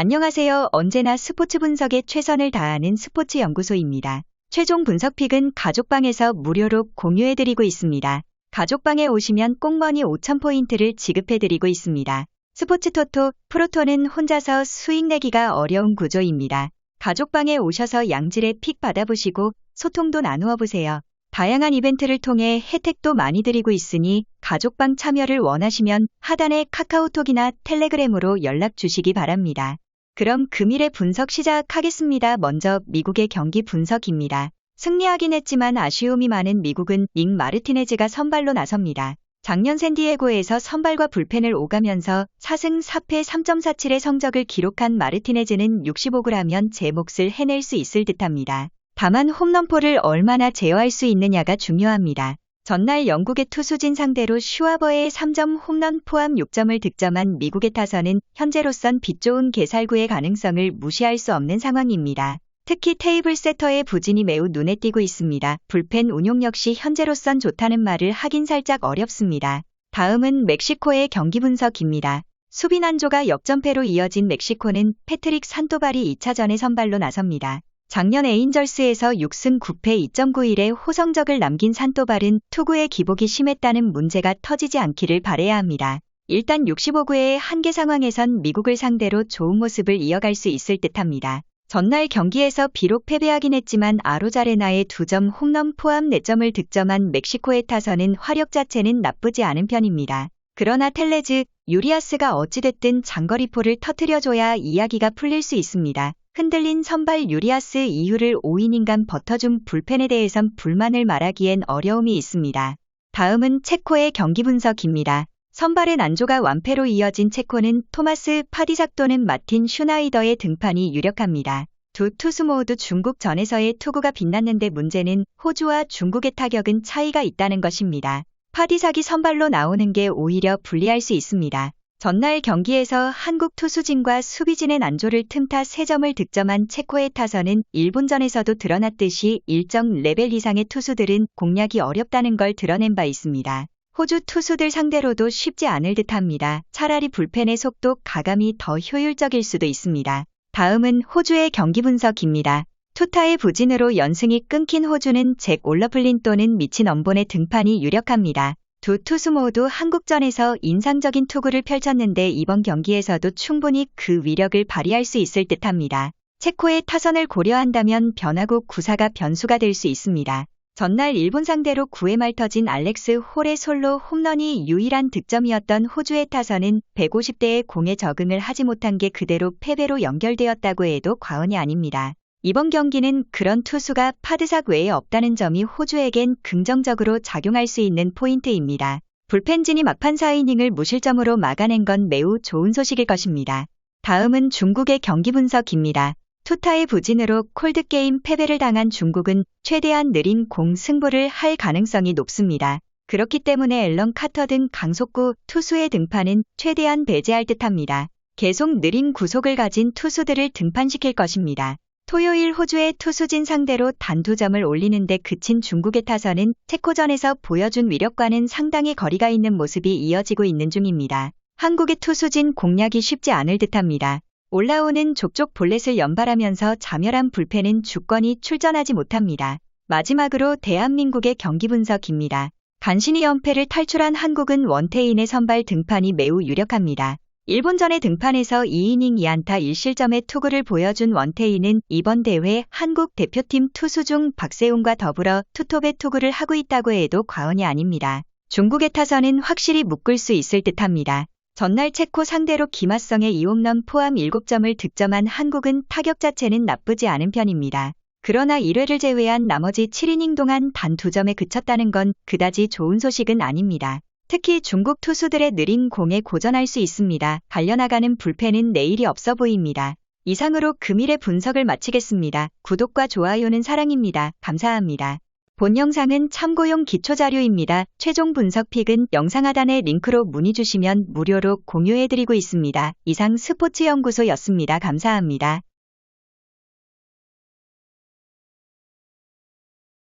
안녕하세요. 언제나 스포츠 분석에 최선을 다하는 스포츠 연구소입니다. 최종 분석픽은 가족방에서 무료로 공유해드리고 있습니다. 가족방에 오시면 꽁머니 5,000포인트를 지급해드리고 있습니다. 스포츠 토토, 프로토는 혼자서 수익 내기가 어려운 구조입니다. 가족방에 오셔서 양질의 픽 받아보시고 소통도 나누어 보세요. 다양한 이벤트를 통해 혜택도 많이 드리고 있으니 가족방 참여를 원하시면 하단의 카카오톡이나 텔레그램으로 연락 주시기 바랍니다. 그럼 금일의 분석 시작하겠습니다. 먼저 미국의 경기 분석입니다. 승리하긴 했지만 아쉬움이 많은 미국은 닉 마르티네즈가 선발로 나섭니다. 작년 샌디에고에서 선발과 불펜을 오가면서 4승 4패 3.47의 성적을 기록한 마르티네즈는 65g면 제 몫을 해낼 수 있을 듯합니다. 다만 홈런포를 얼마나 제어할 수 있느냐가 중요합니다. 전날 영국의 투수진 상대로 슈와버의 3점 홈런 포함 6점을 득점한 미국의 타선은 현재로선 빛 좋은 개살구의 가능성을 무시할 수 없는 상황입니다. 특히 테이블 세터의 부진이 매우 눈에 띄고 있습니다. 불펜 운용 역시 현재로선 좋다는 말을 하긴 살짝 어렵습니다. 다음은 멕시코의 경기 분석입니다. 수비 난조가 역전패로 이어진 멕시코는 패트릭 산토발이 2차전에 선발로 나섭니다. 작년 에인절스에서 6승 9패 2.91의 호성적을 남긴 산토발은 투구의 기복이 심했다는 문제가 터지지 않기를 바래야 합니다. 일단 65구의 한계 상황에선 미국을 상대로 좋은 모습을 이어갈 수 있을 듯합니다. 전날 경기에서 비록 패배하긴 했지만 아로자레나의 2점 홈런 포함 4점을 득점한 멕시코의 타선은 화력 자체는 나쁘지 않은 편입니다. 그러나 텔레즈, 유리아스가 어찌됐든 장거리포를 터트려줘야 이야기가 풀릴 수 있습니다. 흔들린 선발 유리아스 이유를 5이닝간 버텨준 불펜에 대해선 불만을 말하기엔 어려움이 있습니다. 다음은 체코의 경기 분석입니다. 선발의 난조가 완패로 이어진 체코는 토마스 파디삭 또는 마틴 슈나이더의 등판이 유력합니다. 두 투수 모두 중국 전에서의 투구가 빛났는데 문제는 호주와 중국의 타격은 차이가 있다는 것입니다. 파디삭이 선발로 나오는 게 오히려 불리할 수 있습니다. 전날 경기에서 한국 투수진과 수비진의 난조를 틈타 3점을 득점한 체코의 타선은 일본전에서도 드러났듯이 일정 레벨 이상의 투수들은 공략이 어렵다는 걸 드러낸 바 있습니다. 호주 투수들 상대로도 쉽지 않을 듯합니다. 차라리 불펜의 속도 가감이 더 효율적일 수도 있습니다. 다음은 호주의 경기 분석입니다. 투타의 부진으로 연승이 끊긴 호주는 잭 올러플린 또는 미친 엄본의 등판이 유력합니다. 두 투수 모두 한국전에서 인상적인 투구를 펼쳤는데 이번 경기에서도 충분히 그 위력을 발휘할 수 있을 듯합니다. 체코의 타선을 고려한다면 변화구 구사가 변수가 될 수 있습니다. 전날 일본 상대로 9회 말 터진 알렉스 홀의 솔로 홈런이 유일한 득점이었던 호주의 타선은 150대의 공에 적응을 하지 못한 게 그대로 패배로 연결되었다고 해도 과언이 아닙니다. 이번 경기는 그런 투수가 파드삭 외에 없다는 점이 호주에겐 긍정적으로 작용할 수 있는 포인트입니다. 불펜진이 막판 4이닝을 무실점으로 막아낸 건 매우 좋은 소식일 것입니다. 다음은 중국의 경기 분석입니다. 투타의 부진으로 콜드게임 패배를 당한 중국은 최대한 느린 공 승부를 할 가능성이 높습니다. 그렇기 때문에 앨런 카터 등 강속구 투수의 등판은 최대한 배제할 듯합니다. 계속 느린 구속을 가진 투수들을 등판시킬 것입니다. 토요일 호주의 투수진 상대로 단두점을 올리는데 그친 중국의 타선은 체코전에서 보여준 위력과는 상당히 거리가 있는 모습이 이어지고 있는 중입니다. 한국의 투수진 공략이 쉽지 않을 듯합니다. 올라오는 족족 볼넷을 연발하면서 자멸한 불펜은 주권이 출전하지 못합니다. 마지막으로 대한민국의 경기 분석입니다. 간신히 연패를 탈출한 한국은 원태인의 선발 등판이 매우 유력합니다. 일본전의 등판에서 2이닝 2안타 1실점의 투구를 보여준 원태인은 이번 대회 한국 대표팀 투수 중 박세웅과 더불어 투톱의 투구를 하고 있다고 해도 과언이 아닙니다. 중국의 타선은 확실히 묶을 수 있을 듯합니다. 전날 체코 상대로 기마성의 2홈런 포함 7점을 득점한 한국은 타격 자체는 나쁘지 않은 편입니다. 그러나 1회를 제외한 나머지 7이닝 동안 단 2점에 그쳤다는 건 그다지 좋은 소식은 아닙니다. 특히 중국 투수들의 느린 공에 고전할 수 있습니다. 달려나가는 불펜은 내일이 없어 보입니다. 이상으로 금일의 분석을 마치겠습니다. 구독과 좋아요는 사랑입니다. 감사합니다. 본 영상은 참고용 기초자료입니다. 최종 분석 픽은 영상 하단의 링크로 문의 주시면 무료로 공유해드리고 있습니다. 이상 스포츠연구소였습니다. 감사합니다.